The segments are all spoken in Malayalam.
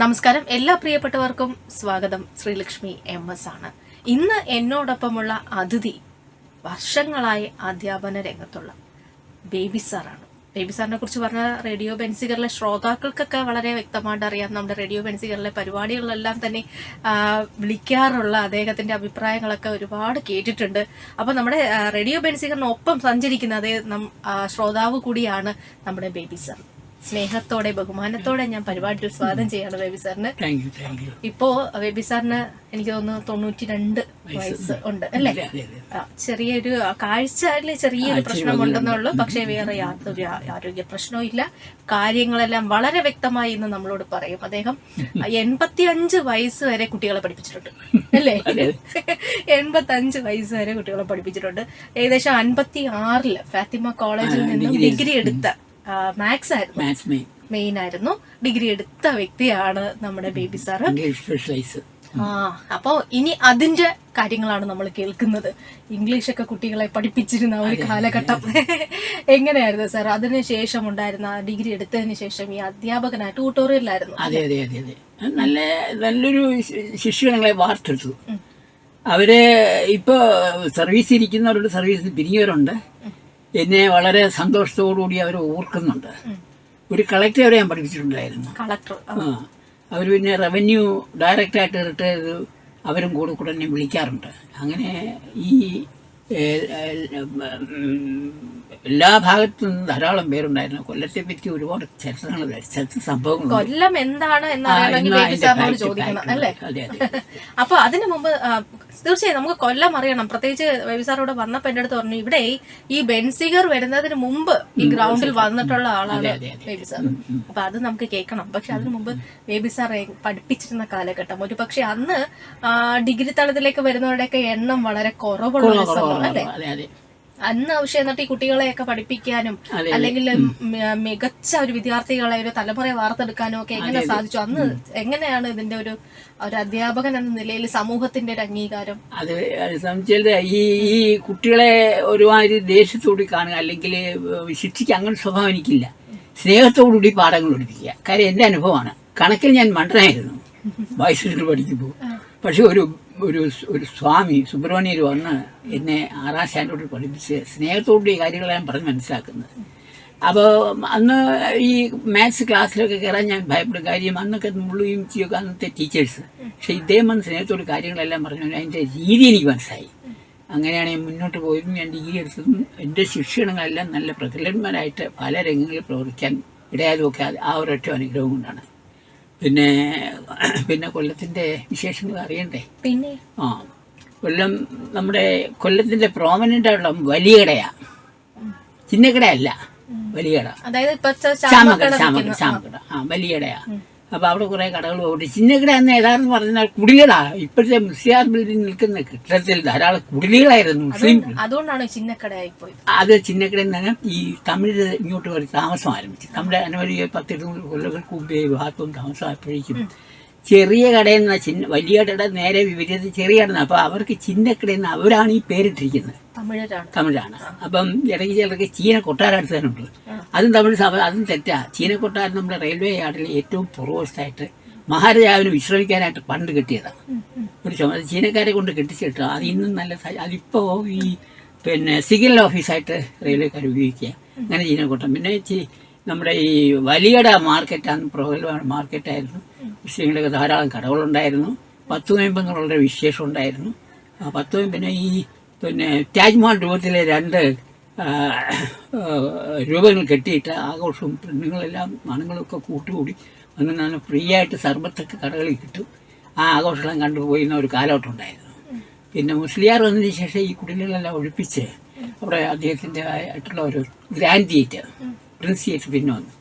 നമസ്കാരം. എല്ലാ പ്രിയപ്പെട്ടവർക്കും സ്വാഗതം. ശ്രീലക്ഷ്മി എം എസ് ആണ്. ഇന്ന് എന്നോടൊപ്പമുള്ള അതിഥി വർഷങ്ങളായി അധ്യാപന രംഗത്തുള്ള ബേബി സാറാണ്. ബേബി സാറിനെ കുറിച്ച് പറഞ്ഞ റേഡിയോ ബെൻസിഗറിലെ ശ്രോതാക്കൾക്കൊക്കെ വളരെ വ്യക്തമായിട്ട് അറിയാം. നമ്മുടെ റേഡിയോ ബെൻസികറിലെ പരിപാടികളിലെല്ലാം തന്നെ വിളിക്കാറുള്ള അദ്ദേഹത്തിന്റെ അഭിപ്രായങ്ങളൊക്കെ ഒരുപാട് കേട്ടിട്ടുണ്ട്. അപ്പൊ നമ്മുടെ റേഡിയോ ബെൻസികറിനൊപ്പം സഞ്ചരിക്കുന്ന അതേ ശ്രോതാവ് കൂടിയാണ് നമ്മുടെ ബേബി സാർ. സ്നേഹത്തോടെ ബഹുമാനത്തോടെ ഞാൻ പരിപാടിയിൽ സ്വാഗതം ചെയ്യാണ് ബേബി സാറിന്. ഇപ്പോ ബേബി സാറിന് എനിക്ക് തോന്നുന്നു തൊണ്ണൂറ്റി രണ്ട് വയസ്സ് ഉണ്ട് അല്ലേ? ചെറിയൊരു കാഴ്ചയിൽ ചെറിയൊരു പ്രശ്നമുണ്ടെന്നുള്ളൂ പക്ഷേ വേറെ യാതൊരു ആരോഗ്യ പ്രശ്നവും ഇല്ല. കാര്യങ്ങളെല്ലാം വളരെ വ്യക്തമായി ഇന്ന് നമ്മളോട് പറയും. അദ്ദേഹം എൺപത്തി അഞ്ച് വയസ്സ് വരെ കുട്ടികളെ പഠിപ്പിച്ചിട്ടുണ്ട് അല്ലേ? എൺപത്തി അഞ്ച് വയസ്സ് വരെ കുട്ടികളെ പഠിപ്പിച്ചിട്ടുണ്ട്. ഏകദേശം അൻപത്തി ആറിൽ ഫാത്തിമ കോളേജിൽ നിന്നും ഡിഗ്രി എടുത്ത മാത്സ് ആയിരുന്നു. മാത്സ് മെയിൻ മെയിൻ ആയിരുന്നു. ഡിഗ്രി എടുത്ത വ്യക്തിയാണ് നമ്മുടെ ബേബി സാറ് ഇംഗ്ലീഷ് സ്പെഷ്യലൈസ് ആ അപ്പോ ഇനി അതിന്റെ കാര്യങ്ങളാണ് നമ്മൾ കേൾക്കുന്നത്. ഇംഗ്ലീഷ് ഒക്കെ കുട്ടികളെ പഠിപ്പിച്ചിരുന്ന ഒരു കാലഘട്ടം. എങ്ങനെയായിരുന്നു സാർ അതിന് ശേഷം ഉണ്ടായിരുന്ന ഡിഗ്രി എടുത്തതിന് ശേഷം ഈ അധ്യാപകനായി ട്യൂട്ടോറിയലായിരുന്നു അതെ അതെ അതെ അതെ. നല്ല നല്ലൊരു ശിഷ്യങ്ങളെ വാർത്തെടുത്തു. അവരെ ഇപ്പൊ സർവീസ് ഇരിക്കുന്നവരുടെ സർവീസ് പിരിഞ്ഞവരുണ്ട് എന്നെ വളരെ സന്തോഷത്തോടുകൂടി അവർ ഓർക്കുന്നുണ്ട്. ഒരു കളക്ടറെ ഞാൻ പഠിപ്പിച്ചിട്ടുണ്ടായിരുന്നു. കളക്ടർ ആ. അവർ പിന്നെ റവന്യൂ ഡയറക്റ്റായിട്ട് റിട്ടയർ ചെയ്ത് അവരും കൂടെ കൂടെ എന്നെ വിളിക്കാറുണ്ട്. അങ്ങനെ ഈ എല്ലാ ഭാഗത്തു നിന്നും ധാരാളം പേരുണ്ടായിരുന്നു. കൊല്ലത്തെ പറ്റി ഒരുപാട് ചരിത്രങ്ങൾ ചരിത്ര സംഭവങ്ങൾ കൊല്ലം എന്താണ് അപ്പൊ അതിനു മുമ്പ് തീർച്ചയായും നമുക്ക് കൊല്ലം അറിയണം. പ്രത്യേകിച്ച് ബേബി സാറോട് വന്നപ്പോ എന്റെ അടുത്ത് പറഞ്ഞു ഇവിടെ ഈ ബെൻസിഗർ വരുന്നതിന് മുമ്പ് ഈ ഗ്രൗണ്ടിൽ വന്നിട്ടുള്ള ആളാണ്. ബേബി സാർ. അപ്പൊ അത് നമുക്ക് കേൾക്കണം. പക്ഷെ അതിനു മുമ്പ് ബേബി സാർ പഠിപ്പിച്ചിരുന്ന കാലഘട്ടം. ഒരു പക്ഷെ അന്ന് ഡിഗ്രി തലത്തിലേക്ക് വരുന്നവരുടെയൊക്കെ എണ്ണം വളരെ കുറവുള്ള അല്ലെ അതെ അന്ന് ആവശ്യം എന്നിട്ട് ഈ കുട്ടികളെയൊക്കെ പഠിപ്പിക്കാനും അല്ലെങ്കിൽ മികച്ച ഒരു വിദ്യാർത്ഥികളെ ഒരു തലമുറയെ വാർത്തെടുക്കാനും ഒക്കെ എങ്ങനെ സാധിച്ചു? അന്ന് എങ്ങനെയാണ് ഇതിന്റെ ഒരു ഒരു അധ്യാപകൻ എന്ന നിലയിൽ സമൂഹത്തിന്റെ ഒരു അംഗീകാരം? അത് സംശയത്തെ ഈ ഈ കുട്ടികളെ ഒരുമാതിരി ദേഷ്യത്തോടി കാണുക അല്ലെങ്കിൽ ശിക്ഷിക്കുക അങ്ങനെ സ്വഭാവം എനിക്കില്ല. സ്നേഹത്തോടുകൂടി പാഠങ്ങൾ പഠിപ്പിക്കുക. കാര്യം എന്റെ അനുഭവമാണ്. കണക്കിൽ ഞാൻ മണ്ടനായിരുന്നു. വയസ്സിൽ പഠിക്കുമ്പോൾ. പക്ഷെ ഒരു ഒരു ഒരു സ്വാമി സുബ്രഹ്മണ്യർ വന്ന് എന്നെ ആറാം സ്റ്റാൻഡേർഡിൽ പഠിപ്പിച്ച് സ്നേഹത്തോടുകൂടി ഈ കാര്യങ്ങളെല്ലാം പറഞ്ഞ് മനസ്സിലാക്കുന്നത്. അപ്പോൾ അന്ന് ഈ മാത്സ് ക്ലാസ്സിലൊക്കെ കയറാൻ ഞാൻ ഭയപ്പെടും. കാര്യം അന്നൊക്കെ മുള്ളുകയും ചെയ്യുക അന്നത്തെ ടീച്ചേഴ്സ്. പക്ഷേ ഇദ്ദേഹം വന്ന് സ്നേഹത്തോട് കാര്യങ്ങളെല്ലാം പറഞ്ഞു. അതിന്റെ രീതി എനിക്ക് മനസ്സിലായി. അങ്ങനെയാണ് ഞാൻ മുന്നോട്ട് പോയതും ഞാൻ ഡിഗ്രി എടുത്തതും എന്റെ ശിക്ഷണങ്ങളെല്ലാം നല്ല പ്രഗത്ഭന്മാരായിട്ട് പല രംഗങ്ങളിൽ പ്രവർത്തിക്കാൻ ഇടയാതൊക്കെ ആ ഒരൊറ്റ അനുഗ്രഹം കൊണ്ടാണ്. പിന്നെ പിന്നെ കൊല്ലത്തിന്റെ വിശേഷങ്ങൾ അറിയണ്ടേ? പിന്നെ? ആ കൊല്ലം നമ്മുടെ കൊല്ലത്തിന്റെ പ്രോമനന്റ് ആയിട്ടുള്ള വലിയ കടയാണ് ചിന്നക്കടയല്ല വലിയ കട അതായത് ശ്യാമക്കട ചാമക്കട ആ. വലിയ കടയാ അപ്പൊ അവിടെ കുറെ കടകൾ പോകട്ടെ ചിന്നക്കട എന്ന് ഏതാണെന്ന് പറഞ്ഞാൽ കുടിലുകളാ. ഇപ്പോഴത്തെ മുസ്ലിയാർ ബിൽഡിംഗ് നിൽക്കുന്ന കെട്ടിടത്തിൽ ധാരാളം കുടിലുകളായിരുന്നു മുസ്ലിം അതുകൊണ്ടാണ് ചിന്നക്കടയായി പോയി അത് ചിന്നക്കടയിൽ നിന്ന് ഈ തമിഴ് ഇങ്ങോട്ട് ഒരു താമസം ആരംഭിച്ചു നമ്മുടെ അനവധി പത്തിരുന്നൂറ് കൊല്ലങ്ങൾക്ക് മുമ്പേ ഭാഗത്തും താമസമായപ്പോഴേക്കും ചെറിയ കടയിൽ നിന്ന് ചിഹ്ന വലിയ കട നേരെ വിപരീത ചെറിയ കട അപ്പോൾ അവർക്ക് ചിന്നക്കടയിൽ നിന്ന് അവരാണ് ഈ പേരിട്ടിരിക്കുന്നത്. തമിഴാണ്. അപ്പം ഇടയ്ക്ക് ചിലർക്ക് ചീന കൊട്ടാരം അടുത്ത് തന്നെ ഉണ്ട് അതും തമിഴ് സഭ അതും തെറ്റാ. ചീന കൊട്ടാരം നമ്മുടെ റെയിൽവേ യാർഡിൽ ഏറ്റവും പുറവശത്തായിട്ട് മഹാരാജാവിന് വിശ്രമിക്കാനായിട്ട് പണ്ട് കെട്ടിയതാണ് ഒരു ചുമ ചീനക്കാരെ കൊണ്ട് കെട്ടിച്ചിട്ട്. അത് ഇന്നും നല്ല അതിപ്പോ ഈ പിന്നെ സിഗ്നൽ ഓഫീസായിട്ട് റെയിൽവേക്കാർ ഉപയോഗിക്കുക. അങ്ങനെ ചീന കൊട്ടാരം. പിന്നെ നമ്മുടെ ഈ വലിയട മാർക്കറ്റാണ് പ്രബലമായ മാർക്കറ്റായിരുന്നു. മുസ്ലിങ്ങളുടെ ധാരാളം കടകളുണ്ടായിരുന്നു. പത്ത് നോയമ്പെന്നുള്ള വിശേഷം ഉണ്ടായിരുന്നു ആ പത്ത് നോയമ്പിന് ഈ പിന്നെ താജ്മഹൽ രൂപത്തിലെ രണ്ട് രൂപങ്ങൾ കെട്ടിയിട്ട് ആഘോഷവും പെണ്ണുങ്ങളെല്ലാം ആണുങ്ങളൊക്കെ കൂട്ടുകൂടി അന്ന് നല്ല ഫ്രീ ആയിട്ട് സർബത്തൊക്കെ കടകളിൽ കിട്ടും. ആ ആഘോഷമെല്ലാം കണ്ടുപോയിരുന്ന ഒരു കാലഘട്ടം ഉണ്ടായിരുന്നു. പിന്നെ മുസ്ലിയാർ വന്നതിന് ശേഷം ഈ കുടിലുകളെല്ലാം ഒഴിപ്പിച്ച് അവിടെ അദ്ദേഹത്തിന്റെ ആയിട്ടുള്ള ഒരു ഗ്രാൻഡ് തിയേറ്റർ പ്രിൻസ് തിയേറ്റർ പിന്നെ വന്നു.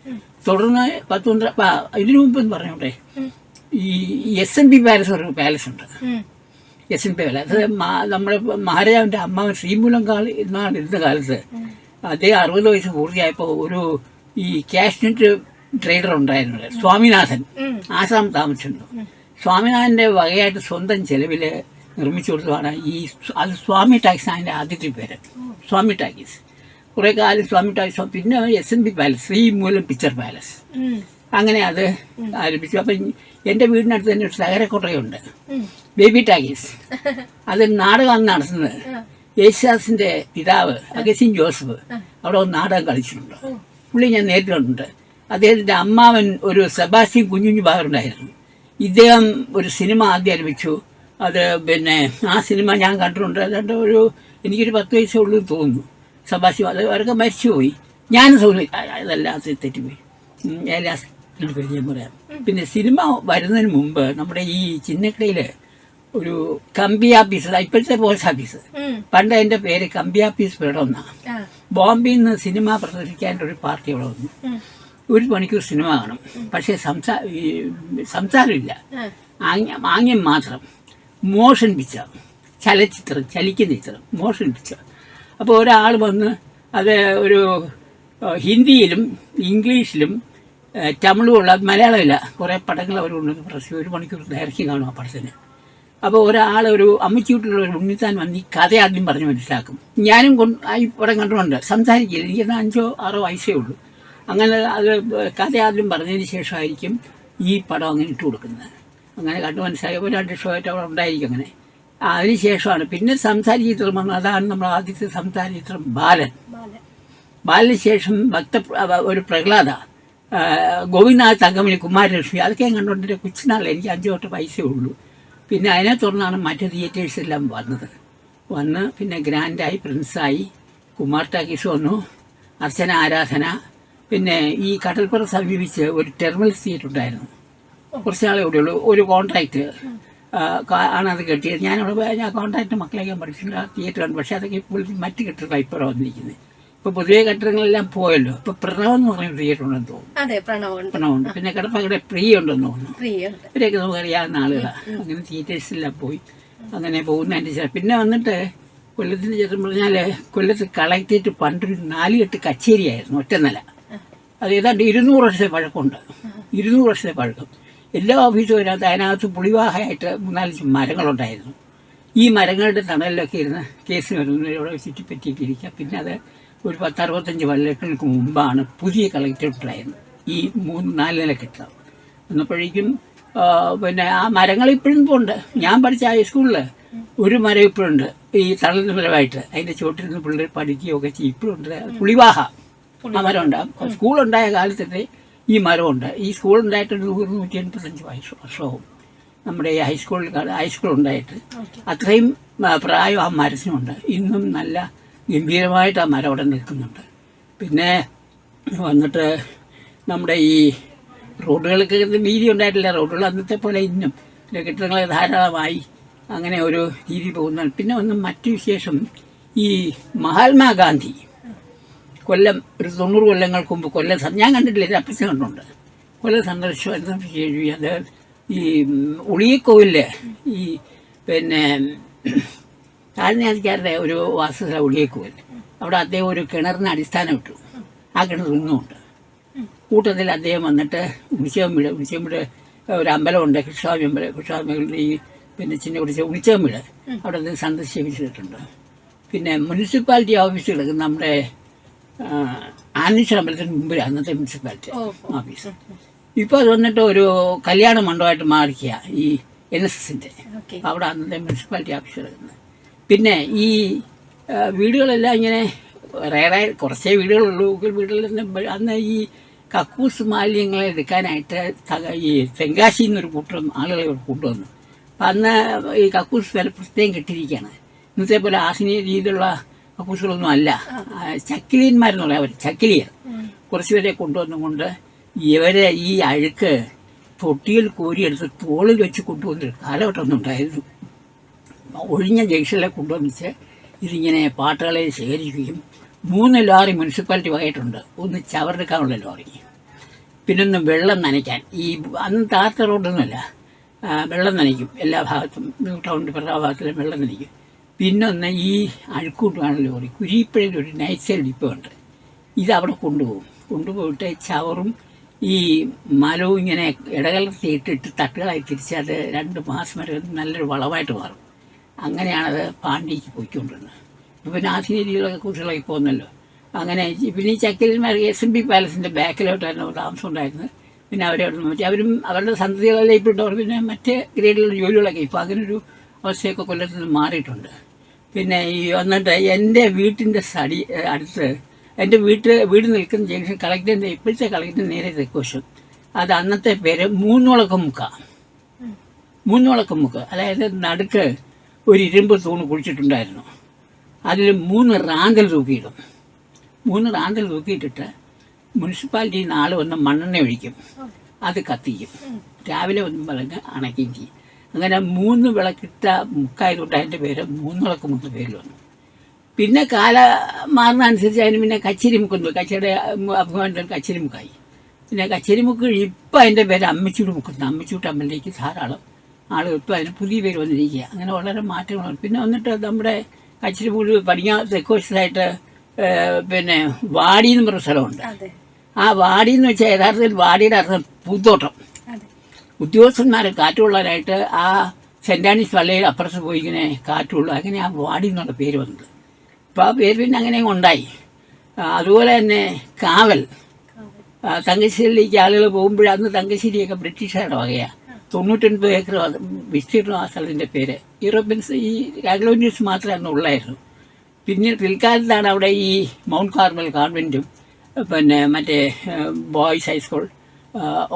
തുടർന്ന് പത്ത് പന്ത്രണ്ട് ഇതിനു മുമ്പ് പറഞ്ഞോട്ടെ. ഈ എസ് എൻ പി പാലസ് പറഞ്ഞ പാലസ് ഉണ്ട്. എസ് എൻ പി പാലസ് നമ്മുടെ മഹാരാജാവിന്റെ അമ്മാവൻ ശ്രീമൂലങ്കാൾ എന്നാണ് ഇരുന്ന കാലത്ത്. അദ്ദേഹം അറുപത് വയസ്സ് പൂർത്തിയായപ്പോൾ ഒരു ഈ കാഷ്നെറ്റ് ട്രേഡർ ഉണ്ടായിരുന്നു സ്വാമിനാഥൻ. ആസാം താമസിച്ചിരുന്നു. സ്വാമിനാഥന്റെ വകയായിട്ട് സ്വന്തം ചെലവിൽ നിർമ്മിച്ചു കൊടുത്തതാണ് ഈ അത് സ്വാമി ടാക്സ് അതിന്റെ ആദ്യത്തെ പേര്. സ്വാമി ടാക്കീസ് കുറേ കാലം സ്വാമി ടൈസോ പിന്നെ S N P palace Sreemoolam picture palace അങ്ങനെ അത് ആരംഭിച്ചു. അപ്പം എന്റെ വീടിനടുത്ത് തന്നെ ഒരു സഹരക്കോട്ടയുണ്ട്. ബേബി ടാഗീസ്. അത് നാടകമാണ് നടത്തുന്നത്. യേശുദാസിന്റെ പിതാവ് അഗസിൻ ജോസഫ്. അവിടെ ഒരു നാടകം കളിച്ചിട്ടുണ്ട്. പുള്ളി ഞാൻ നേരിട്ട് കണ്ടിട്ടുണ്ട് അദ്ദേഹത്തിന്റെ അമ്മാവൻ ഒരു സെബാസ്റ്റ്യൻ കുഞ്ഞുഞ്ഞു ഭാഗമുണ്ടായിരുന്നു ഇദ്ദേഹം ഒരു സിനിമ ആദ്യം ആരംഭിച്ചു. അത് പിന്നെ ആ സിനിമ ഞാൻ കണ്ടിട്ടുണ്ട്. അതുകൊണ്ട് ഒരു എനിക്കൊരു പത്ത് വയസ്സേ ഉള്ളൂ തോന്നുന്നു. അത് അവരൊക്കെ മരിച്ചുപോയി. ഞാനും തോന്നി അതെല്ലാം തെറ്റി തെറ്റിപ്പോയി. ഏലാസ് ഞാൻ പറയാം. പിന്നെ സിനിമ വരുന്നതിന് മുമ്പ് നമ്മുടെ ഈ ചിന്നക്കടയിൽ ഒരു കമ്പി ആഫീസ് ഇപ്പോഴത്തെ പോസ്റ്റ് ഓഫീസ്. പണ്ട് അതിന്റെ പേര് കമ്പി ആഫീസ് ഇവിടെ ഒന്നാണ് ബോംബെയിൽ നിന്ന് സിനിമ പ്രദർശിക്കാൻ ഒരു പാർട്ടി അവിടെ വന്നു. ഒരു മണിക്കൂർ സിനിമ കാണും. പക്ഷേ സംസാ സംസാരമില്ല. ആംഗ്യം ആംഗ്യം മാത്രം. Motion picture. ചലച്ചിത്രം ചലിക്കുന്ന ചിത്രം. Motion picture. അപ്പോൾ ഒരാൾ വന്ന് അത് ഒരു ഹിന്ദിയിലും ഇംഗ്ലീഷിലും തമിഴുമുള്ള മലയാളമില്ല. കുറേ പടങ്ങൾ അവർ കൊണ്ടുവന്ന് പ്രശ്നം ഒരു മണിക്കൂർ ദൈർഘ്യം കാണും ആ പടത്തിന്. അപ്പോൾ ഒരാൾ ഒരു അമ്മച്ചൂട്ടിലുള്ള ഒരു ഉണ്ണിത്താൻ വന്ന് ഈ കഥ ആദ്യം പറഞ്ഞ് മനസ്സിലാക്കും. ഞാനും കൊണ്ട് ഈ പടം കണ്ടുകൊണ്ട് സംസാരിക്കില്ല. എനിക്ക് അഞ്ചോ ആറോ വയസ്സേ ഉള്ളൂ. അങ്ങനെ അത് കഥ ആദ്യം പറഞ്ഞതിന് ശേഷമായിരിക്കും ഈ പടം അങ്ങനെ ഇട്ട് കൊടുക്കുന്നത് അങ്ങനെ കണ്ടു മനസ്സിലായപ്പോൾ രണ്ട് ഷോ ആയിട്ട് അവിടെ ഉണ്ടായിരിക്കും അങ്ങനെ. അതിന് ശേഷമാണ് പിന്നെ സംസാര ചിത്രം അതാണ് നമ്മൾ ആദ്യത്തെ സംസാര ചിത്രം ബാലൻ. ബാലൻ. ശേഷം ഭക്ത ഒരു പ്രഹ്ലാദ ഗോവിന്ദനാഥ് തങ്കമണി കുമാരലക്ഷ്മി അതൊക്കെ ഞാൻ കണ്ടുകൊണ്ടിട്ട് കൊച്ചിനാൾ എനിക്ക് അഞ്ചു തൊട്ട് പൈസയേ ഉള്ളൂ. പിന്നെ അതിനെ തുടർന്നാണ് മറ്റ് തിയേറ്റേഴ്സ് എല്ലാം വന്നത്. വന്ന് പിന്നെ ഗ്രാൻഡായി പ്രിൻസായി കുമാർ ടാക്കീസ് വന്നു അർച്ചന ആരാധന. പിന്നെ ഈ കടൽപ്പുറം സമീപിച്ച് ഒരു ടെർമിനൽ തിയേറ്റർ ഉണ്ടായിരുന്നു. കുറച്ച് നാളെ ഇവിടെയുള്ളൂ ഒരു കോൺട്രാക്റ്റ് ആണ് അത് കെട്ടിയത്. ഞാനിവിടെ പോയാൽ ഞാൻ കോൺട്രാക്ട് മക്കളെയൊക്കെ പഠിച്ചിട്ടുണ്ട് ആണ് പക്ഷേ അതൊക്കെ ഇപ്പോൾ മറ്റ് കെട്ടിടങ്ങളാണ് ഇപ്പോൾ വന്നിരിക്കുന്നത് ഇപ്പോൾ പൊതുവേ കെട്ടിടങ്ങളെല്ലാം പോയല്ലോ. ഇപ്പോൾ പ്രണവ് എന്ന് പറയുന്ന തിയേറ്റർ ഉണ്ടെന്ന് തോന്നുന്നു. പ്രണവുണ്ട്. പിന്നെ കിടപ്പകടെ പ്രിയ ഉണ്ടെന്ന് തോന്നുന്നു. ഇവരെയൊക്കെ നമുക്കറിയാവുന്ന ആളുകളാണ് അങ്ങനെ തിയേറ്റേഴ്സിലാണ് പോയി. അങ്ങനെ പോകുന്നതിന്റെ ശേഷം. പിന്നെ വന്നിട്ട് കൊല്ലത്തിന് ചേട്ടൻ പറഞ്ഞാൽ കൊല്ലത്ത് കളക്ടറേറ്റ് പണ്ടൊരു നാലുകെട്ട് കച്ചേരിയായിരുന്നു. ഒറ്റ നില. അത് ഏതാണ്ട് ഇരുന്നൂറ് വർഷത്തെ പഴക്കമുണ്ട്. ഇരുന്നൂറ് വർഷത്തെ പഴക്കം. എല്ലാ ഓഫീസും അതിനകത്ത് അതിനകത്ത് പുളിവാഹയായിട്ട് മൂന്നാൽ മരങ്ങളുണ്ടായിരുന്നു. ഈ മരങ്ങളുടെ തണലിലൊക്കെ ഇരുന്ന് കേസ് വരുന്നവരോട് ചുറ്റിപ്പറ്റിയൊക്കെ ഇരിക്കുക പിന്നെ അത് ഒരു പത്തറുപത്തഞ്ച് കൊല്ലങ്ങൾക്ക് മുമ്പാണ് പുതിയ കളക്ടറേറ്റ് ഈ മൂന്ന് നാല് നില കെട്ടിടം എന്നപ്പോഴേക്കും പിന്നെ ആ മരങ്ങൾ ഇപ്പോഴും ഉണ്ട്. ഞാൻ പഠിച്ച ഹൈസ്കൂളിൽ ഒരു മരം ഇപ്പോഴുണ്ട് ഈ തണലിന് മരമായിട്ട് അതിന്റെ നിന്ന് പിള്ളേർ പഠിക്കുകയൊക്കെ ചെയ്യും. ഇപ്പോഴുണ്ട് പുളിവാഹ. ആ മരമുണ്ട്. സ്കൂളുണ്ടായ കാലത്തിന്റെ ഈ മരമുണ്ട്. ഈ സ്കൂൾ ഉണ്ടായിട്ട് ഒരു നൂറ് നൂറ്റി എൺപത്തഞ്ച് വയസ്സ് വർഷവും നമ്മുടെ ഈ ഹൈസ്കൂളിൽ ഹൈസ്കൂൾ ഉണ്ടായിട്ട്. അത്രയും പ്രായം ആ മരത്തിനുണ്ട്. ഇന്നും നല്ല ഗംഭീരമായിട്ട് ആ മരം അവിടെ നിൽക്കുന്നുണ്ട്. പിന്നെ വന്നിട്ട് നമ്മുടെ ഈ റോഡുകൾക്ക് വീതി ഉണ്ടായിട്ടില്ല. റോഡുകൾ അന്നത്തെ പോലെ ഇന്നും കെട്ടിടങ്ങൾ ധാരാളമായി അങ്ങനെ ഒരു രീതി പോകുന്നതാണ് പിന്നെ ഒന്ന് മറ്റു വിശേഷം. ഈ മഹാത്മാഗാന്ധി കൊല്ലം ഒരു തൊണ്ണൂറ് കൊല്ലങ്ങൾക്ക് മുമ്പ് കൊല്ലം ഞാൻ കണ്ടിട്ടില്ല എന്റെ അപ്പച്ചൻ കണ്ടുണ്ട് കൊല്ലം സന്ദർശിച്ചു അത് ഈ ഉളിയക്കോവിലെ ഈ പിന്നെ താഴ്ന്നാതിക്കാരുടെ ഒരു വാസ്തുത ഉളിയക്കോവിൽ. അവിടെ അദ്ദേഹം ഒരു കിണറിന് അടിസ്ഥാനം ഇട്ടു. ആ കിണർ ഇന്നുമുണ്ട് കൂട്ടത്തിൽ അദ്ദേഹം വന്നിട്ട് ഉണിച്ചവമ്പീട് ഉണിച്ചവമ്പീട് ഒരു അമ്പലമുണ്ട് കൃഷ്ണാമി അമ്പലം കൃഷ്ണാമികളുടെ ഈ പിന്നെ ചിന്ന കുടിച്ച ഉണിച്ചവമ്പീട് അവിടെ അദ്ദേഹം സന്ദർശിച്ചിട്ടുണ്ട് പിന്നെ മുനിസിപ്പാലിറ്റി ഓഫീസ് കിടക്കുന്ന നമ്മുടെ ആനീശ്വര അമ്പലത്തിന് മുമ്പിൽ അന്നത്തെ മുനിസിപ്പാലിറ്റി ഓഫീസ് ഇപ്പോൾ അത് വന്നിട്ട് ഒരു കല്യാണ മണ്ഡപമായിട്ട് മാറിക്കുക ഈ എൻ എസ് എസിന്റെ അവിടെ അന്നത്തെ മുനിസിപ്പാലിറ്റി ഓഫീസ് കിടക്കുന്നത് പിന്നെ ഈ വീടുകളെല്ലാം ഇങ്ങനെ റേറെ കുറച്ചേ വീടുകളുള്ളൂ. വീടുകളിൽ അന്ന് ഈ കക്കൂസ് മാലിന്യങ്ങളെ എടുക്കാനായിട്ട് ഈ തെങ്കാശിയിൽ നിന്നൊരു കൂട്ടം ആളുകളെ കൊണ്ടുവന്നു. അപ്പം അന്ന് ഈ കക്കൂസ് വില പ്രത്യേകം കെട്ടിയിരിക്കുകയാണ്. ഇന്നത്തെ പോലെ ആധുനിക രീതിയിലുള്ള കക്കൂസുകളൊന്നും അല്ല ആ, ചക്കിലിയന്മാരെന്ന് പറയാം അവർ ചക്കിലിയർ കുറച്ച് പേരെ കൊണ്ടുവന്നുകൊണ്ട് ഇവരെ ഈ അഴുക്ക് തൊട്ടിയിൽ കോരിയെടുത്ത് തോളിൽ വെച്ച് കൊണ്ടുവന്നൊരു കാലഘട്ടമൊന്നും ഉണ്ടായിരുന്നു ഒഴിഞ്ഞ ജംഗ്ഷനിലെ കൊണ്ടുവന്നിച്ച് ഇതിങ്ങനെ പാട്ടുകളെ ശേഖരിക്കുകയും മൂന്ന് ലോറി മുനിസിപ്പാലിറ്റി വകയിട്ടുണ്ട് ഒന്ന് ചവറെടുക്കാനുള്ള ലോറി. പിന്നൊന്ന് വെള്ളം നനയ്ക്കാൻ. ഈ അന്ന് താത്ത റോഡൊന്നുമല്ല. വെള്ളം നനയ്ക്കും. എല്ലാ ഭാഗത്തും ടൗണിന്റെ പ്രധാന ഭാഗത്തിലും വെള്ളം നനയ്ക്കും. പിന്നൊന്ന് ഈ അഴുക്കൂട്ടുമാണ് ലോറി കുരിപ്പഴയിൽ ഒരു നൈസ് സൈഡ് ഡിപ്പോ ഉണ്ട് ഇത് അവിടെ കൊണ്ടുപോകും. കൊണ്ടുപോയിട്ട് ചവറും ഈ മലവും ഇങ്ങനെ ഇടകലർത്തി ഇട്ടിട്ട് തട്ടുകളായി തിരിച്ച് അത് രണ്ട് മാസം വരെ നല്ലൊരു വളമായിട്ട് മാറും. അങ്ങനെയാണത് പാണ്ടിക്ക് പോയിക്കൊണ്ടിരുന്നത്. ഇപ്പം പിന്നെ കുട്ടികളൊക്കെ പോകുന്നല്ലോ. അങ്ങനെ പിന്നെ ഈ ചക്കരിമാർ എസ് എം ബി പാലസിന്റെ ബാക്കിലോട്ടായിരുന്നു താമസം ഉണ്ടായിരുന്നത് പിന്നെ അവരെ അവിടെ നിന്ന് അവരും അവരുടെ സന്തതികളെല്ലാം ഇപ്പോൾ ഉണ്ടവർ പിന്നെ മറ്റ് ഗ്രേഡിലുള്ള ജോലികളൊക്കെ ഇപ്പോൾ അങ്ങനൊരു അവസ്ഥയൊക്കെ കൊല്ലത്തിൽ നിന്ന് മാറിയിട്ടുണ്ട്. പിന്നെ ഈ വന്നിട്ട് എന്റെ വീട്ടിന്റെ സടി അടുത്ത് എന്റെ വീട്ട് വീട് നിൽക്കുന്ന ജംഗ്ഷൻ കളക്ടറിന്റെ ഇപ്പോഴത്തെ കളക്ടറിന്റെ നേരെ തെക്കുവശം അത് അന്നത്തെ പേര് മൂന്നുളക്കമുക്ക. മൂന്നുളക്കമുക്ക. അതായത് നടുക്ക് ഒരു ഇരുമ്പ് തൂണ് കുഴിച്ചിട്ടുണ്ടായിരുന്നു. അതിൽ മൂന്ന് റാന്തൽ തൂക്കിയിടും. മൂന്ന് റാന്തൽ തൂക്കിയിട്ടിട്ട് മുനിസിപ്പാലിറ്റിയിൽ നിന്ന് ആൾ വന്ന് മണ്ണെണ്ണ ഒഴിക്കും. അത് കത്തിക്കും. രാവിലെ വന്ന് വിളങ്ങ് അണയ്ക്കുകയും ചെയ്യും. അങ്ങനെ മൂന്ന് വിളക്കിട്ട മുക്കായതുകൊണ്ട് അതിന്റെ പേര് മൂന്നിളക്ക് മൂന്ന് പേരിൽ വന്നു. പിന്നെ കാല മാറുന്ന അനുസരിച്ച് അതിന് പിന്നെ കച്ചേരിമുക്കുന്നു കച്ചയുടെ അഭിമാനത്തിൽ കച്ചേരിമുക്കായി. പിന്നെ കച്ചേരിമുക്ക് ഇപ്പം അതിന്റെ പേര് അമ്മച്ചൂട് മുക്കുന്നു. അമ്മച്ചൂട്ട് അമ്മയിലേക്ക് ധാരാളം ആളുകൾ ഇപ്പം അതിന് പുതിയ പേര് വന്നിരിക്കുക അങ്ങനെ വളരെ മാറ്റങ്ങളുണ്ട് പിന്നെ വന്നിട്ട് നമ്മുടെ കച്ചേരിമുക്ക് പടിഞ്ഞാ തെക്കോശത്തായിട്ട് ഏഹ്, പിന്നെ വാടി എന്ന് പറഞ്ഞ സ്ഥലമുണ്ട്. ആ വാടി എന്ന് വെച്ചാൽ യഥാർത്ഥത്തിൽ വാടിയുടെ അർത്ഥം പൂത്തോട്ടം ഉദ്യോഗസ്ഥന്മാർ കാറ്റുള്ളവരായിട്ട് ആ സെന്റ് ആൻഡീസ് പള്ളിയിൽ അപ്പുറത്ത് പോയി ഇങ്ങനെ കാറ്റുള്ളൂ. അങ്ങനെ ആ വാടി എന്നുള്ള പേര് വന്നത്. അപ്പോൾ ആ പേര് പിന്നെ അങ്ങനെ ഉണ്ടായി. അതുപോലെ തന്നെ കാവൽ. തങ്കശ്ശേരിയിലേക്ക് ആളുകൾ പോകുമ്പോൾ അന്ന് തങ്കശ്ശേരിയൊക്കെ ബ്രിട്ടീഷുകാരുടെ വകയാണ് തൊണ്ണൂറ്റൊൻപത് ഏക്കർ വിസ്തീർണം ആ സ്ഥലത്തിന്റെ പേര്. യൂറോപ്യൻസ് ഈ ആംഗ്ലോന്യൻസ് മാത്രമേ അന്ന് ഉള്ളായിരുന്നു. പിന്നെ പിൽക്കാലത്താണ് അവിടെ ഈ മൗണ്ട് കാർമൽ കോൺവെന്റും പിന്നെ മറ്റേ ബോയ്സ് ഹൈസ്കൂൾ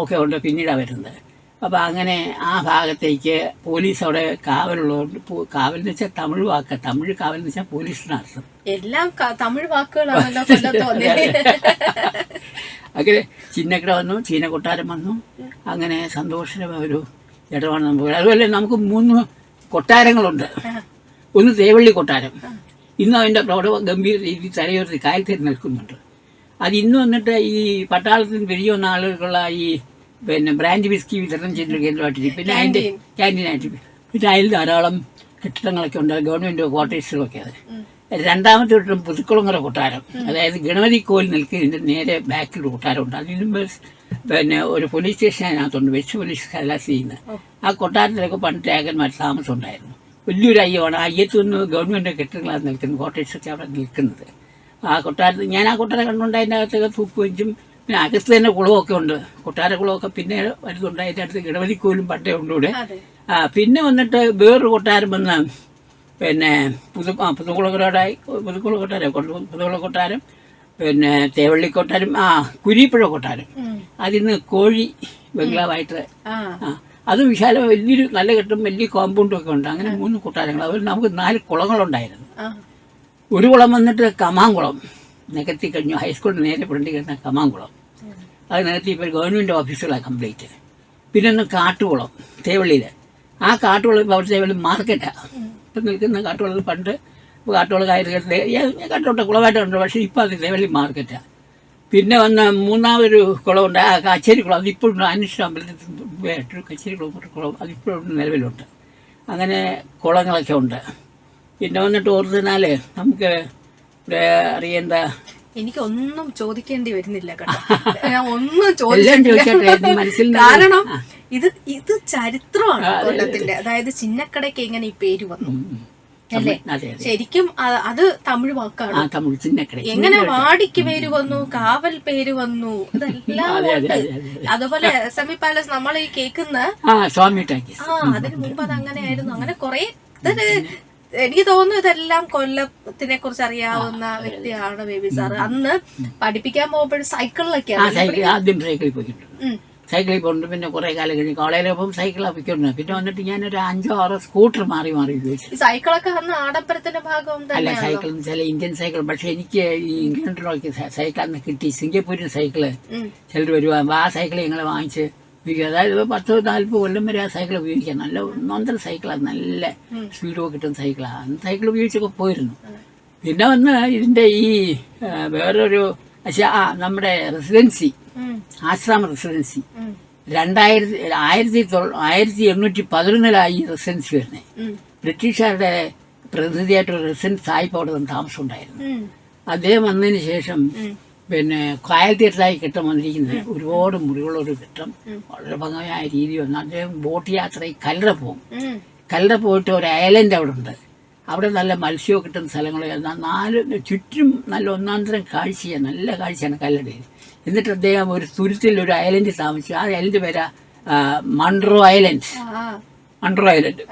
ഒക്കെ ഉണ്ട് പിന്നീടാണ് വരുന്നത്. അപ്പോൾ അങ്ങനെ ആ ഭാഗത്തേക്ക് പോലീസ് അവിടെ കാവലുള്ളതുകൊണ്ട് കാവൽ എന്ന് വെച്ചാൽ തമിഴ് വാക്ക് തമിഴ് കാവൽ എന്ന് വെച്ചാൽ പോലീസിന് അർത്ഥം. എല്ലാം തമിഴ് വാക്കുകളാണല്ലോ അങ്ങനെ ചിന്നക്കട വന്നു ചീന കൊട്ടാരം വന്നു. അങ്ങനെ സന്തോഷമായ ഒരു ഇടമാണ് നമുക്ക്. അതുപോലെ നമുക്ക് മൂന്ന് കൊട്ടാരങ്ങളുണ്ട്. ഒന്ന് തേവള്ളി കൊട്ടാരം. ഇന്നും അതിന്റെ പ്രൗഢ ഗംഭീര രീതി തലയുയർത്തി കായൽത്തേരി നിൽക്കുന്നുണ്ട്. അത് ഇന്ന് വന്നിട്ട് ഈ പട്ടാളത്തിന് പിരിഞ്ഞു വന്ന ആളുകൾക്കുള്ള ഈ പിന്നെ ബ്രാൻഡ് വിസ്കി വിതരണം ചെയ്യുന്ന കേന്ദ്രമായിട്ടിരിക്കും. പിന്നെ അതിന്റെ ക്യാന്റീനായിട്ട് പിന്നെ അതിൽ ധാരാളം കെട്ടിടങ്ങളൊക്കെ ഉണ്ട്. ഗവൺമെന്റ് ക്വാർട്ടേഴ്സുകളൊക്കെ അത്. രണ്ടാമത്തെ വട്ടം പുതുക്കുളങ്ങര കൊട്ടാരം. അതായത് ഗണപതി കോയിൽ നിൽക്കുന്നതിന്റെ നേരെ ബാക്കിൽ കൊട്ടാരമുണ്ട് അതിന് മുമ്പ് പിന്നെ ഒരു പോലീസ് സ്റ്റേഷൻ അതിനകത്തുണ്ട്. വെച്ച് പോലീസ് കൈലാസ് ചെയ്യുന്നത് ആ കൊട്ടാരത്തിലൊക്കെ പണ്ട് രാഗന്മാർ താമസം ഉണ്ടായിരുന്നു വലിയൊരു അയ്യമാണ് ആ അയ്യത്തു നിന്ന് ഗവൺമെന്റ് കെട്ടിടങ്ങളാണ് നിൽക്കുന്നത്. ക്വാർട്ടേഴ്സൊക്കെ അവിടെ നിൽക്കുന്നത്. ആ കൊട്ടാരത്തിൽ ഞാൻ ആ കൊട്ടാരം കണ്ടുകൊണ്ട് അതിന്റെ അകത്തൊക്കെ തൂപ്പ് വെച്ചും പിന്നെ അകത്ത് തന്നെ കുളമൊക്കെ ഉണ്ട്. കൊട്ടാര കുളമൊക്കെ പിന്നെ വരുന്നുണ്ട് അതിന്റെ അടുത്ത് ഇടവലിക്കോലും പട്ടയുണ്ട് പട്ടേ ഉണ്ടൂടെ ഇവിടെ. ആ പിന്നെ വന്നിട്ട് വേറൊരു കൊട്ടാരം വന്ന് പിന്നെ പുതു ആ പുതുകുളകൊട്ടാര പുതുക്കുള കൊട്ടാരം പുതുകുള കൊട്ടാരം പിന്നെ തേവള്ളി കൊട്ടാരം ആ കുരിപ്പുഴ കൊട്ടാരം. അതിന്ന് കോഴി ബംഗ്ലാവായിട്ട്. ആ. അത് വിശാല വലിയൊരു നല്ല കെട്ടും വലിയ കോമ്പൗണ്ടും ഒക്കെ ഉണ്ട്. അങ്ങനെ മൂന്ന് കൊട്ടാരങ്ങൾ. അതുപോലെ നമുക്ക് നാല് കുളങ്ങളുണ്ടായിരുന്നു. ഒരു കുളം വന്നിട്ട് കമാങ്കുളം നികത്തി കഴിഞ്ഞു. ഹൈസ്കൂളിന് നേരെ ഫ്രണ്ടിൽ കിടന്ന കമാങ്കുളം. അത് നികത്തി ഇപ്പോൾ ഗവൺമെന്റ് ഓഫീസുകളാണ് കംപ്ലീറ്റ് പിന്നെ ഒന്ന് കാട്ടുകുളം തേവള്ളിയിൽ ആ കാട്ടുകുളം ഇപ്പോൾ അവിടുത്തെ തേവള്ളി മാർക്കറ്റാണ് ഇപ്പം നിൽക്കുന്ന കാട്ടുകുളം പണ്ട് കാട്ടുകുളം കാര്യത്തിൽ കാട്ടോട്ട കുളമായിട്ടുണ്ട് പക്ഷേ ഇപ്പോൾ അത് തേവള്ളി മാർക്കറ്റാണ് പിന്നെ വന്ന മൂന്നാമൊരു കുളമുണ്ട്. ആ കച്ചേരി കുളം അതിപ്പോഴും അന്വേഷണ അമ്പലത്തിൽ കച്ചേരി കുളം കുളം അതിപ്പോഴും നിലവിലുണ്ട്. അങ്ങനെ കുളങ്ങളൊക്കെ ഉണ്ട്. പിന്നെ വന്നിട്ട് ഓർത്തിനാൽ നമുക്ക് അറിയേണ്ട. എനിക്കൊന്നും ചോദിക്കേണ്ടി വരുന്നില്ല കേട്ടോ. ഞാൻ ഒന്നും ചോദിക്കേണ്ടി ചോദിച്ചിട്ടില്ല കാരണം ഇത് ഇത് ചരിത്രമാണ് കൊല്ലത്തിന്റെ. അതായത് ചിന്നക്കടയ്ക്ക് എങ്ങനെ ഈ പേര് വന്നു. അല്ലേ? ശരിക്കും അത് തമിഴ് വാക്കാണ്? തമിഴ് ചിന്നക്കട. എങ്ങനെ വാടിക്ക് പേര് വന്നു? കാവൽ പേര് വന്നു? ഇതെല്ലാം അതുപോലെ ഇ പാലസ് നമ്മൾ ഈ കേൾക്കുന്ന ആ അതിന് മുമ്പ് അത് അങ്ങനെയായിരുന്നു അങ്ങനെ കുറെ എനിക്ക് തോന്നുന്നു ഇതെല്ലാം കൊല്ലത്തിനെ കുറിച്ച് അറിയാവുന്ന വ്യക്തിയാണ് ബേബി സാർ അന്ന് പഠിപ്പിക്കാൻ പോകുമ്പോഴും സൈക്കിളിലൊക്കെയാണ് ആദ്യം സൈക്കിളിൽ പോയിട്ടുണ്ട്. സൈക്കിളിൽ പോയിട്ടുണ്ട്. പിന്നെ കുറെ കാലം കഴിഞ്ഞ് പോകുമ്പോൾ സൈക്കിളാണ് അപ്പിക്കൊണ്ട് പിന്നെ വന്നിട്ട് ഞാൻ ഒരു അഞ്ചോ ആറോ സ്കൂട്ടർ മാറി മാറി ഉപയോഗിച്ചു. സൈക്കിളൊക്കെ അന്ന് ആഡംബരത്തിന്റെ ഭാഗം അല്ല സൈക്കിൾ എന്ന് വെച്ചാൽ ഇന്ത്യൻ സൈക്കിൾ. പക്ഷെ എനിക്ക് ഈ ഇംഗ്ലണ്ടിലൊക്കെ സൈക്കിൾ അന്ന് കിട്ടി. സിംഗപ്പൂരിന് സൈക്കിൾ. ചിലർ വരുവാ. ആ സൈക്കിൾ ഞങ്ങൾ വാങ്ങിച്ച് ഉപയോഗിക്കുക അതായത് ഇപ്പൊ പത്ത് നാൽപ്പത് കൊല്ലം വരെ ആ സൈക്കിൾ ഉപയോഗിക്കാം നല്ല ഒന്നൊന്നര സൈക്കിളാണ് നല്ല സ്പീഡൊക്കെ കിട്ടുന്ന സൈക്കിളാണ് അന്ന് സൈക്കിൾ ഉപയോഗിച്ചൊക്കെ പോയിരുന്നു പിന്നെ വന്ന് ഇതിന്റെ ഈ വേറൊരു പക്ഷേ ആ നമ്മുടെ റെസിഡൻസി. ആശ്രാമ റെസിഡൻസി. രണ്ടായിരത്തി ആയിരത്തി ആയിരത്തി എണ്ണൂറ്റി പതിനൊന്നിലായി റെസിഡൻസി വരുന്നത്. ബ്രിട്ടീഷുകാരുടെ പ്രതിനിധിയായിട്ടൊരു റെസിഡൻസ് സായിപ്പ് അവിടെ താമസം ഉണ്ടായിരുന്നു. അദ്ദേഹം വന്നതിന് ശേഷം. പിന്നെ കായൽ തീരത്തായി കെട്ടം വന്നിരിക്കുന്നത്. ഒരുപാട് മുറികളുള്ള ഒരു കെട്ടം വളരെ ഭംഗിയായ രീതി വന്നു. അദ്ദേഹം ബോട്ട് യാത്രയിൽ കല്ലറ പോകും. കല്ലറ പോയിട്ട് ഒരു ഐലൻഡ് അവിടെ ഉണ്ട്. അവിടെ നല്ല മത്സ്യമൊക്കെ കിട്ടുന്ന സ്ഥലങ്ങൾ നാല് ചുറ്റും നല്ല ഒന്നാന്തരം കാഴ്ചയാണ് നല്ല കാഴ്ചയാണ് കല്ലടയിൽ എന്നിട്ട് അദ്ദേഹം ഒരു തുരുത്തിൽ ഒരു ഐലൻഡ് താമസിച്ചു. ആ ഐലൻഡ് പേരാ Munro Munro island. Munro island.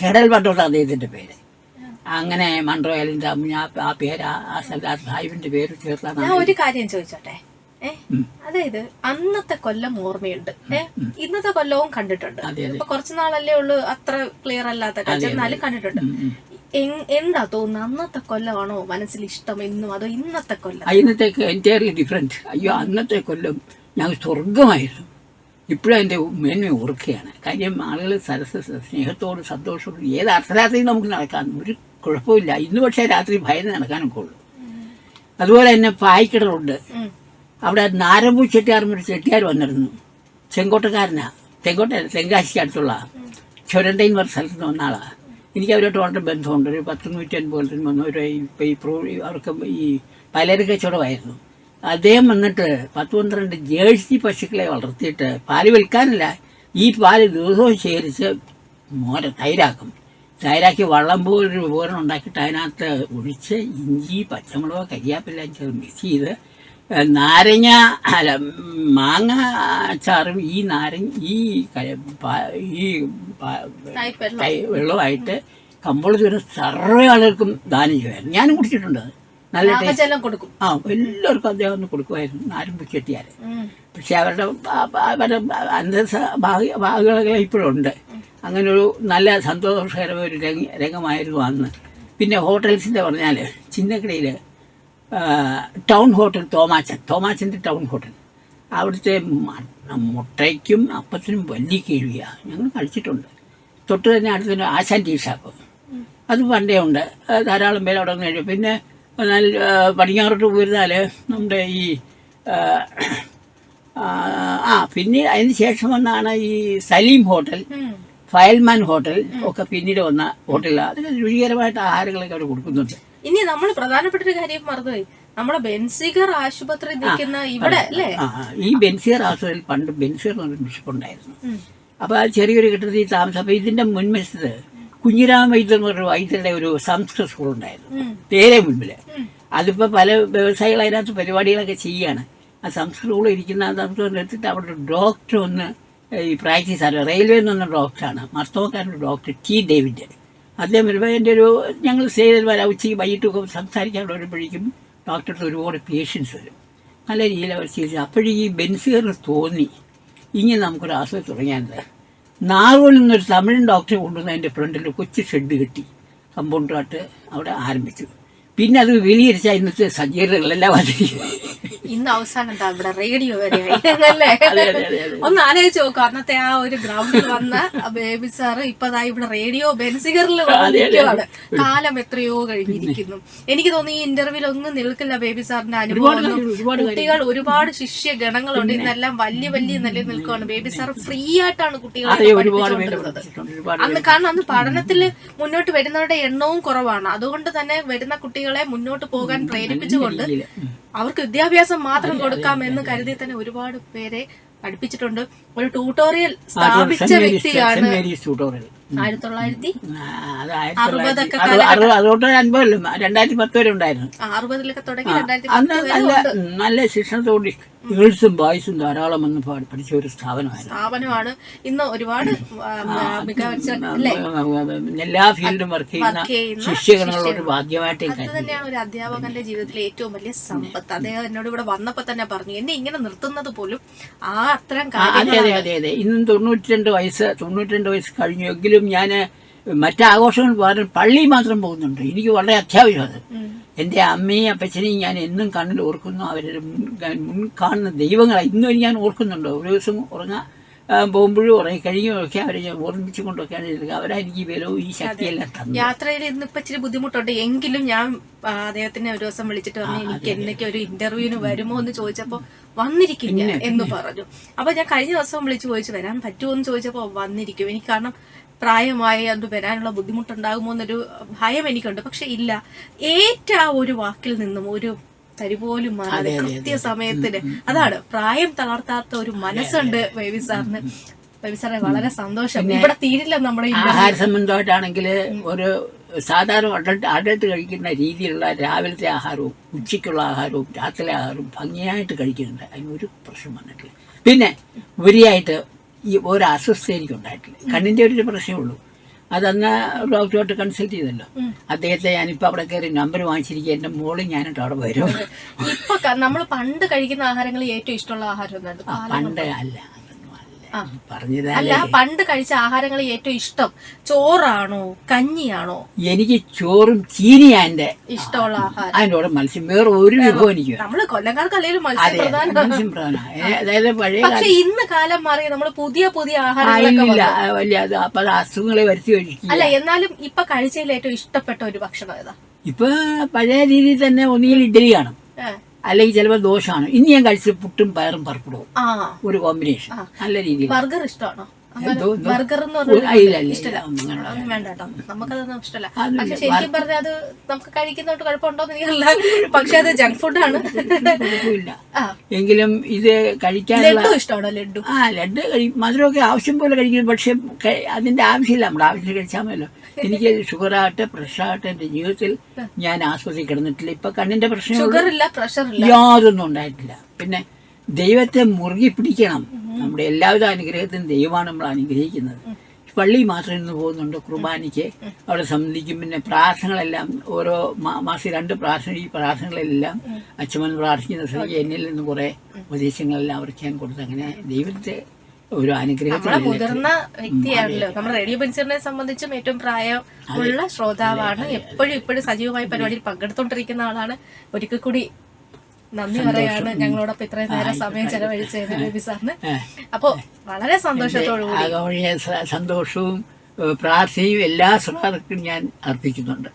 കെടൽ പട്ടോട്ട് അദ്ദേഹത്തിന്റെ പേര്. അങ്ങനെ മൺറോയലിന്റെ ഞാൻ ആ പേര് ആ- ആ ആ സാഹിബിന്റെ പേര് ചേർത്താണ് ഞാൻ ഒരു കാര്യം ചോദിച്ചോട്ടെ? അതായത് അന്നത്തെ കൊല്ലം ഓർമ്മയുണ്ട്. ഇന്നത്തെ കൊല്ലവും കണ്ടിട്ടുണ്ട്. ഇപ്പൊ കുറച്ചു നാളല്ലേ ഉള്ളൂ അത്ര ക്ലിയർ അല്ലാത്ത കാര്യം എന്നാലും കണ്ടിട്ടുണ്ട്. എന്താ തോന്നുന്നത് അന്നത്തെ കൊല്ലമാണോ മനസ്സിൽ ഇഷ്ടം എന്നും അതോ ഇന്നത്തെ കൊല്ലം? ഇന്നത്തെ എന്റയർലി ഡിഫറെന്റ് അയ്യോ അന്നത്തെ കൊല്ലം ഞാൻ സ്വർഗമായിരുന്നു ഇപ്പോഴും എന്റെ മേന്മ ഓർക്കുകയാണ്. കാര്യം ആളുകൾ സരസ സ്നേഹത്തോടും സന്തോഷത്തോടും ഏത് അർത്ഥരാത്രിയും നമുക്ക് നടക്കാം. ഒരു കുഴപ്പമില്ല. ഇന്ന് പക്ഷേ രാത്രി ഭയന്ന് നടക്കാനൊക്കെ ഉള്ളു അതുപോലെ തന്നെ പായ്ക്കിടറുണ്ട്. ഉം. അവിടെ നാരമ്പൂ ചെട്ടിയാർ ഒരു ചെട്ടിയാർ വന്നിരുന്നു. ചെങ്കോട്ടക്കാരനാ. ചെങ്കോട്ട തെങ്കാശിക്ക് അടുത്തുള്ള. ചുരണ്ടയിൽ എന്ന് പറഞ്ഞ സ്ഥലത്ത് നിന്ന് വന്ന ആളാണ് എനിക്ക് അവരോട്ട് വളരെ ബന്ധമുണ്ട്. ഒരു പത്ത് നൂറ്റി അൻപത് വന്നു. ഒരു ഇപ്പം ഈ പ്രോ അവർക്ക് ഈ പലര് കച്ചവടമായിരുന്നു അദ്ദേഹം വന്നിട്ട് പത്ത് പന്ത്രണ്ട് ജേഴ്സി പശുക്കളെ വളർത്തിയിട്ട് പാൽ വിൽക്കാനല്ല. ഈ പാൽ ദിവസവും ശേഖരിച്ച് മോര തൈരാക്കും. തൈരാക്കി വള്ളം പോലൊരു ഉപകരണം ഉണ്ടാക്കിയിട്ട് അതിനകത്ത് ഒഴിച്ച് ഇഞ്ചി പച്ചമുളക് കരിയാപ്പില്ല ചേർത്ത് മിക്സ് ചെയ്ത് നാരങ്ങ അല്ല മാങ്ങ ചാറും ഈ നാരങ്ങ ഈ ഈ വെള്ളമായിട്ട് കമ്പോളത്ത് വരുന്ന സർവ ആളുകൾക്കും ദാനം ചെയ്യുമായിരുന്നു ഞാനും കുടിച്ചിട്ടുണ്ട് നല്ല കൊടുക്കും. ആ എല്ലാവർക്കും അദ്ദേഹം ഒന്ന് കൊടുക്കുമായിരുന്നു. ആരും ചെട്ടിയാൽ പക്ഷെ അവരുടെ അവരുടെ അന്തസ ഭാഗങ്ങളൊക്കെ ഇപ്പോഴും ഉണ്ട് അങ്ങനെ ഒരു നല്ല സന്തോഷകരമായ ഒരു രംഗ രംഗമായിരുന്നു അന്ന്. പിന്നെ ഹോട്ടൽസിന്റെ പറഞ്ഞാൽ ചിന്നക്കടയിൽ ടൗൺ ഹോട്ടൽ തോമാച്ചൻ തോമാച്ചന്റെ ടൗൺ ഹോട്ടൽ. അവിടുത്തെ മുട്ടയ്ക്കും അപ്പത്തിനും വലിയ കിഴിയാണ് ഞങ്ങൾ കഴിച്ചിട്ടുണ്ട്. തൊട്ട് തന്നെ അടുത്തൊരു ആശാൻ ടീ ഷാപ്പ്. അത് പണ്ടേ ഉണ്ട്. ധാരാളം പേര് അവിടെ നിന്ന് പിന്നെ നല്ല പടിഞ്ഞാറോട്ട് പോയിരുന്നാൽ നമ്മുടെ ഈ ആ, പിന്നെ അതിന് ശേഷം വന്നാണ് ഈ സലീം ഹോട്ടൽ. ഫയൽമാൻ ഹോട്ടൽ ഒക്കെ പിന്നീട് വന്ന ഹോട്ടലാണ് അതിന് രുചികരമായിട്ട് ആഹാരങ്ങളൊക്കെ അവർ കൊടുക്കുന്നുണ്ട്. ഇനി നമ്മൾ പ്രധാനപ്പെട്ട ഒരു കാര്യം മറന്നുപോയി. നമ്മുടെ ബെൻസിഗർ ആശുപത്രി നിൽക്കുന്ന ഇവിടെ അല്ലേ? ഈ ബെൻസിഗർ ആശുപത്രിയിൽ പണ്ട് ബെൻസിഗർ എന്ന് പറഞ്ഞ ബിഷപ്പ് ഉണ്ടായിരുന്നു അപ്പൊ ആ ചെറിയൊരു കെട്ടിടത്തിൽ താമസം. അപ്പൊ ഇതിന്റെ മുൻവശത്ത് കുഞ്ഞിരാമ വൈദ്യർ എന്ന് പറഞ്ഞ വൈദ്യരുടെ ഒരു സംസ്കൃത സ്കൂൾ ഉണ്ടായിരുന്നു പേരെ നേരെ മുൻപിൽ അതിപ്പോ പല വ്യവസായികൾ അതിനകത്ത് പരിപാടികളൊക്കെ ചെയ്യാണ് ആ സംസ്കൃത സ്കൂളിൽ ഇരിക്കുന്ന ആ സംസ്കൃതം എടുത്തിട്ട് അവിടെ ഡോക്ടർ ഒന്ന് ഈ പ്രാക്ടീസ് ആണ് റെയിൽവേയിൽ നിന്ന് ഡോക്ടറാണ്. മർത്തോക്കാരന്റെ ഡോക്ടർ ടി ഡേവിഡ്. അദ്ദേഹം വരുമ്പോൾ എന്റെ ഒരു ഞങ്ങൾ സേവന്മാർ ഉച്ചയ്ക്ക് വൈകിട്ടൊക്കെ സംസാരിക്കാൻ വരുമ്പോഴേക്കും ഡോക്ടർക്ക് ഒരുപാട് പേഷ്യൻസ് വരും. നല്ല രീതിയിൽ അവർ ചികിത്സ. അപ്പോഴേ ഈ ബെൻസുകാരന് തോന്നി. ഇനി നമുക്കൊരു ആശുപത്രി തുടങ്ങിയത് നാഗോളിൽ നിന്നൊരു തമിഴൻ ഡോക്ടറെ കൊണ്ടുവന്ന് അതിന്റെ ഫ്രണ്ടിൽ കൊച്ചു ഷെഡ് കെട്ടി. കമ്പൗണ്ടറായിട്ട് അവിടെ ആരംഭിച്ചു. പിന്നെ അത് വിലയിരിച്ച ഇന്നത്തെ സജ്ജീകരണങ്ങളെല്ലാം വന്നിരിക്കും ഇന്ന് അവസാനം എന്താ ഇവിടെ റേഡിയോ വരെ അല്ലേ ഒന്ന് ആലോചിച്ച് നോക്കുക അന്നത്തെ ആ ഒരു ഗ്രൗണ്ടിൽ വന്ന ബേബി സാറ് ഇപ്പതാ ഇവിടെ റേഡിയോ ബെൻസിഗറിൽ അതെ. കാലം എത്രയോ കഴിഞ്ഞിരിക്കുന്നു. എനിക്ക് തോന്നി ഈ ഇന്റർവ്യൂവിൽ ഒന്നും നിൽക്കില്ല ബേബി സാറിന്റെ അനുഭവം കുട്ടികൾ ഒരുപാട് ശിഷ്യ ഗണങ്ങളുണ്ട്. ഇന്നെല്ലാം വലിയ വലിയ നിലയിൽ നിൽക്കുവാണ്. ബേബി സാർ ഫ്രീ ആയിട്ടാണ് കുട്ടികളെ പഠിപ്പിച്ചുകൊണ്ടിരുന്നത്. അന്ന് കാരണം അന്ന് പഠനത്തിൽ മുന്നോട്ട് വരുന്നവരുടെ എണ്ണവും കുറവാണ്. അതുകൊണ്ട് തന്നെ വരുന്ന കുട്ടികളെ മുന്നോട്ട് പോകാൻ പ്രേരിപ്പിച്ചുകൊണ്ട്. അവർക്ക് വിദ്യാഭ്യാസം മാത്രം കൊടുക്കാം എന്ന് കരുതി തന്നെ ഒരുപാട് പേരെ പഠിപ്പിച്ചിട്ടുണ്ട്. ഒരു ട്യൂട്ടോറിയൽ സ്ഥാപിച്ച വ്യക്തിയാണ് ആയിരത്തി തൊള്ളായിരത്തി അറുപതൊക്കെ രണ്ടായിരത്തി പത്ത് വരെ ഉണ്ടായിരുന്നു. അറുപതിലൊക്കെ തുടങ്ങി രണ്ടായിരത്തി നല്ല ശിക്ഷണത്തോടെ ഗേൾസും ബോയ്സും ധാരാളം വന്ന് പഠിച്ച ഒരു സ്ഥാപനമായിരുന്നു. സ്ഥാപനമാണ്. ഇന്ന് ഒരുപാട് എല്ലാ ഫീൽഡും വർക്ക് ചെയ്യുന്ന ഭാഗ്യമായിട്ട് അത് തന്നെയാണ് ഒരു അധ്യാപകന്റെ ജീവിതത്തിലെ ഏറ്റവും വലിയ സമ്പത്ത്. അദ്ദേഹം എന്നോട് ഇവിടെ വന്നപ്പോ തന്നെ പറഞ്ഞു എന്നെ ഇങ്ങനെ നിർത്തുന്നത് പോലും ആ അത്തരം അതെ അതെ അതെ അതെ. ഇന്നും തൊണ്ണൂറ്റി രണ്ട് വയസ്സ് തൊണ്ണൂറ്റി രണ്ട് വയസ്സ് കഴിഞ്ഞു എങ്കിലും ഞാൻ മറ്റാഘോഷങ്ങൾ പോകാൻ പള്ളി മാത്രം പോകുന്നുണ്ട്. എനിക്ക് വളരെ അത്യാവശ്യം അത്. എന്റെ അമ്മയും അപ്പച്ചനെയും ഞാൻ എന്നും കണ്ണിൽ ഓർക്കുന്നു. അവരുടെ മുൻ കാണുന്ന ദൈവങ്ങളെ ഇന്നും ഞാൻ ഓർക്കുന്നുണ്ട്. ഒരു ദിവസം ഉറങ്ങാൻ പോകുമ്പോഴും ഉറങ്ങി കഴിയുമൊക്കെ അവരെ ഞാൻ ഓർമ്മിച്ചുകൊണ്ടൊക്കെയാണ് ഇരുന്നത്. അവരാ എനിക്ക് ഈ ബലവും ഈ ശക്തിയെല്ലാം തന്നു യാത്രയിൽ ഇന്ന് ഇപ്പൊ ഇച്ചിരി ബുദ്ധിമുട്ടുണ്ട്. എങ്കിലും ഞാൻ അദ്ദേഹത്തിനെ ഒരു ദിവസം വിളിച്ചിട്ട് പറഞ്ഞു എനിക്ക് എന്നൊക്കെ ഒരു ഇന്റർവ്യൂവിന് വരുമോ എന്ന് ചോദിച്ചപ്പോ വന്നിരിക്കില്ല എന്ന് പറഞ്ഞു. അപ്പൊ ഞാൻ കഴിഞ്ഞ ദിവസം വിളിച്ചു ചോദിച്ചു വരാൻ പറ്റുമോ? എന്ന് ചോദിച്ചപ്പോ വന്നിരിക്കും. എനിക്ക് കാരണം പ്രായമായി അത് വരാനുള്ള ബുദ്ധിമുട്ടുണ്ടാകുമോ എന്നൊരു ഭയം എനിക്കുണ്ട്. പക്ഷെ ഇല്ല. ഏറ്റ ആ ഒരു വാക്കിൽ നിന്നും ഒരു തരി പോലും മാറാതെ കൃത്യസമയത്തിന് അതാണ് പ്രായം തളർത്താത്ത ഒരു മനസ്സുണ്ട് ബേബി സാറിന്. ബേബി സാറെ വളരെ സന്തോഷം. ഇവിടെ തീരില്ല നമ്മുടെ ആഹാര സംബന്ധമായിട്ടാണെങ്കിൽ ഒരു സാധാരണ അഡൽട്ട് അഡൽട്ട് കഴിക്കുന്ന രീതിയിലുള്ള രാവിലത്തെ ആഹാരവും ഉച്ചയ്ക്കുള്ള ആഹാരവും രാത്രിയിലെ ആഹാരവും ഭംഗിയായിട്ട് കഴിക്കുന്നുണ്ട്. അതിനൊരു പ്രശ്നം വന്നിട്ടില്ല. പിന്നെ ഉപരിയായിട്ട് ഈ ഒരു അസ്വസ്ഥ എനിക്ക് ഉണ്ടായിട്ടില്ല കണ്ണിന്റെ ഒരു പ്രശ്നമേ ഉള്ളൂ. അതന്ന് ഡോക്ടറോട്ട് കൺസൾട്ട് ചെയ്തല്ലോ. അദ്ദേഹത്തെ ഞാനിപ്പോൾ അവിടെ കയറി നമ്പർ വാങ്ങിച്ചിരിക്കുക എന്റെ മോൾ ഞാനിട്ട് അവിടെ വരും. ഇപ്പൊ നമ്മൾ പണ്ട് കഴിക്കുന്ന ആഹാരങ്ങൾ ഏറ്റവും ഇഷ്ടമുള്ള ആഹാരം പണ്ട് അല്ല. അല്ല പണ്ട് കഴിച്ച ആഹാരങ്ങൾ ഏറ്റവും ഇഷ്ടം ചോറാണോ കഞ്ഞിയാണോ? എനിക്ക് ചോറും ചീനിയാ ഇഷ്ടമുള്ള ആഹാരം. അതിന്റെ കൂടെ മത്സ്യം. വേറെ ഒരു വിഭവം എനിക്ക് നമ്മൾ കൊല്ലങ്ങാർക്ക് അല്ലെങ്കിൽ മത്സ്യം പ്രധാന. അതായത് പഴയ പക്ഷെ ഇന്ന് കാലം മാറി നമ്മൾ പുതിയ പുതിയ ആ, ആഹാരങ്ങളൊക്കെ ഇല്ലില്ല വന്നു. ആ, വലിയ അപ്പൊ അസുഖങ്ങളെ വരുത്തി ഒഴിക്കുക അല്ല എന്നാലും ഇപ്പൊ കഴിച്ചതിൽ ഏറ്റവും ഇഷ്ടപ്പെട്ട ഒരു ഭക്ഷണം ഏതാ? ഇപ്പൊ പഴയ രീതിയിൽ തന്നെ ഒന്നുകിൽ ഇഡ്ഡലി കാണും. അല്ലെങ്കിൽ ചിലപ്പോൾ ദോഷമാണ്. ഇനി ഞാൻ കഴിച്ച പുട്ടും പയറും പർപ്പിടവും ഒരു കോമ്പിനേഷൻ നല്ല രീതിയിൽ ബർഗർ ഇഷ്ടമാണോ? ബർഗർ എന്ന് പറഞ്ഞാൽ ഇഷ്ടമല്ല വേണ്ട. കേട്ടോ. നമുക്കതൊന്നും ഇഷ്ടമല്ല. പക്ഷെ ശരിക്കും പറഞ്ഞാൽ അത് നമുക്ക് കഴിക്കുന്നോട്ട് കുഴപ്പമുണ്ടോന്ന് എനിക്കല്ല പക്ഷെ അത് ജങ്ക് ഫുഡാണ് എങ്കിലും ഇത് കഴിക്കാൻ ലഡു ഇഷ്ടമാണോ? ലഡു ആ ലഡു മധുരമൊക്കെ ആവശ്യം പോലെ കഴിക്കുന്നു പക്ഷെ അതിന്റെ ആവശ്യമില്ല. നമ്മുടെ ആവശ്യത്തിന് കഴിച്ചാൽ മതിയല്ലോ. എനിക്ക് ഷുഗർ ഷുഗറാകട്ടെ പ്രഷറാകട്ടെ എന്റെ ജീവിതത്തിൽ ഞാൻ ആസ്പത്രി കിടന്നിട്ടില്ല. ഇപ്പൊ കണ്ണിന്റെ പ്രശ്നം പ്രഷർ യാതൊന്നും ഉണ്ടായിട്ടില്ല. പിന്നെ ദൈവത്തെ മുറുകി പിടിക്കണം. നമ്മുടെ എല്ലാവിധ അനുഗ്രഹത്തിനും ദൈവമാണ് നമ്മൾ അനുഗ്രഹിക്കുന്നത്. പള്ളി മാത്രം ഇന്ന് പോകുന്നുണ്ട് കുർബാനയ്ക്ക്. അവിടെ സംബന്ധിക്കും പിന്നെ പ്രാർത്ഥനകളെല്ലാം ഓരോ മാസം രണ്ട് പ്രാർത്ഥന ഈ പ്രാർത്ഥനകളെല്ലാം അച്ഛമ്മൻ പ്രാർത്ഥിക്കുന്ന സമയത്ത് എന്നിൽ നിന്ന് കുറെ ഉപദേശങ്ങളെല്ലാം അവർക്ക് ഞാൻ കൊടുത്തു അങ്ങനെ ദൈവത്തെ ഒരു അനുഗ്രഹം മുതിർന്ന വ്യക്തിയാണല്ലോ. നമ്മുടെ റേഡിയോ ബെൻസിനെ സംബന്ധിച്ചും ഏറ്റവും പ്രായമുള്ള ശ്രോതാവാണ് എപ്പോഴും ഇപ്പോഴും സജീവമായി പരിപാടിയിൽ പങ്കെടുത്തോണ്ടിരിക്കുന്ന ആളാണ്. ഒരിക്കൽ കൂടി നന്ദി പറയാണ് ഞങ്ങളോടൊപ്പം ഇത്രയും നേരം സമയം ചെലവഴിച്ചത് ബേബി സാറിന്. അപ്പോ വളരെ സന്തോഷത്തോടെ കൂടി ആകവഴിയ സന്തോഷവും പ്രാർത്ഥനയും എല്ലാ ശ്രോതാക്കൾക്കും ഞാൻ അർപ്പിക്കുന്നുണ്ട്.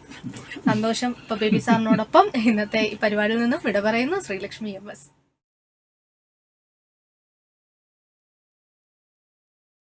സന്തോഷം. ഇപ്പൊ ബേബി സാറിനോടൊപ്പം ഇന്നത്തെ ഈ പരിപാടിയിൽ നിന്നും വിട പറയുന്നു ശ്രീലക്ഷ്മി എം എസ്.